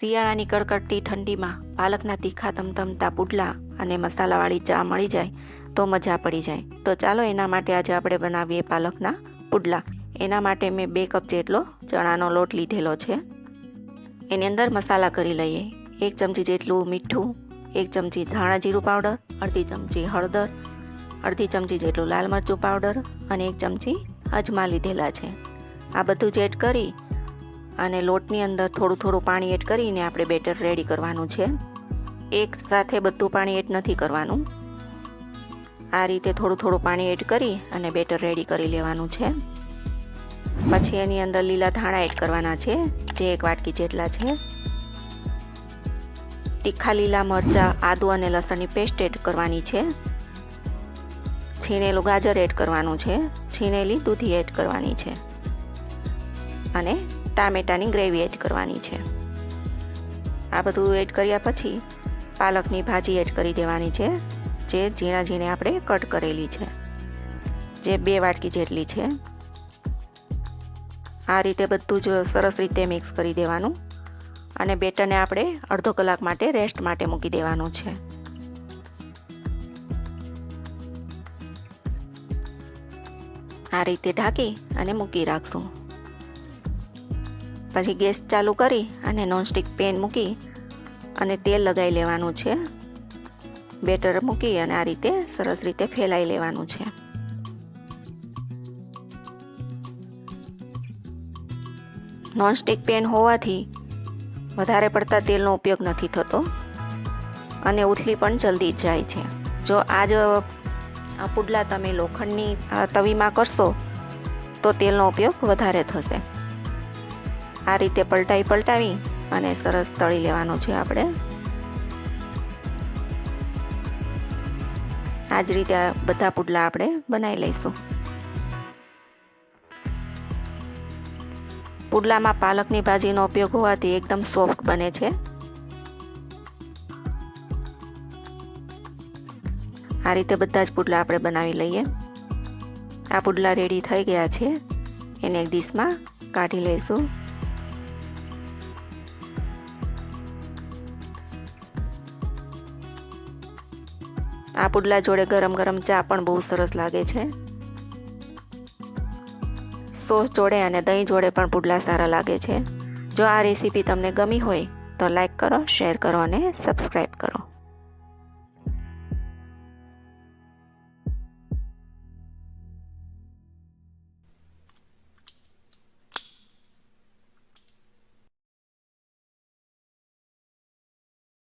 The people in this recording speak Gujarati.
શિયાળાની કડકડતી ઠંડીમાં પાલકના તીખા તમતમતા પુડલા અને મસાલાવાળી ચા મળી જાય તો મજા પડી જાય. તો ચાલો એના માટે આજે આપણે બનાવીએ પાલકના પુડલા. એના માટે મેં બે કપ જેટલો ચણાનો લોટ લીધેલો છે. એની અંદર મસાલા કરી લઈએ. એક ચમચી જેટલું મીઠું, એક ચમચી ધાણા જીરું પાવડર, અડધી ચમચી હળદર, અડધી ચમચી જેટલું લાલ મરચું પાવડર અને એક ચમચી અજમા લીધેલા છે. આ બધું જ એડ કરી અને લોટની અંદર થોડું થોડું પાણી એડ કરીને આપણે બેટર રેડી કરવાનું છે. એક સાથે બધું પાણી એડ નથી કરવાનું. આ રીતે થોડું થોડું પાણી એડ કરી અને બેટર રેડી કરી લેવાનું છે. પછી એની અંદર લીલા ધાણા એડ કરવાના છે, જે એક વાટકી જેટલા છે. તીખા લીલા મરચાં, આદુ અને લસણની પેસ્ટ એડ કરવાની છે. છીણેલું ગાજર એડ કરવાનું છે, છીણેલી દૂધી એડ કરવાની છે. અને ટામેટાની ગ્રેવી એડ કરવાની છે. આ બધું એડ કર્યા પછી પાલકની ભાજી એડ કરી દેવાની છે, જે ઝીણા ઝીણે આપણે કટ કરેલી છે. જે બે વાટકી જેટલી છે. આ રીતે બધું જ સરસ રીતે મિક્સ કરી દેવાનું અને બેટરને આપણે અડધો કલાક માટે રેસ્ટ માટે મૂકી દેવાનું છે. આ રીતે ઢાંકી અને મૂકી રાખશું. પછી ગેસ ચાલુ કરી અને નોનસ્ટિક પેન મૂકી અને તેલ લગાવી લેવાનું છે. બેટર મૂકી અને આ રીતે સરસ રીતે ફેલાઈ લેવાનું છે. નોનસ્ટિક પેન હોવાથી વધારે પડતા તેલનો ઉપયોગ નથી થતો અને ઉથલી પણ જલ્દી જાય છે. જો આ પુડલા તમે લોખંડની તવીમાં કરશો તો તેલનો ઉપયોગ વધારે થશે. આ રીતે પલટાઈ પલટાવી અને સરસ તળી લેવાનું છે આપણે. આ જ રીતે બધા પુડલા આપણે બનાવી લઈશું. પુડલામાં પાલકની ભાજીનો ઉપયોગ હોવાથી એકદમ સોફ્ટ બને છે. આ રીતે બધા જ પુડલા આપણે બનાવી લઈએ. આ પુડલા રેડી થઈ ગયા છે. એને એક ડીશમાં કાઢી લઈશું. આ પુડલા જોડે ગરમ ગરમ ચા પણ બહુ સરસ લાગે છે. સોસ જોડે અને દહીં જોડે પણ પુડલા સારા લાગે છે. જો આ રેસીપી તમને ગમી હોય તો લાઈક કરો, શેર કરો અને સબસ્ક્રાઈબ કરો.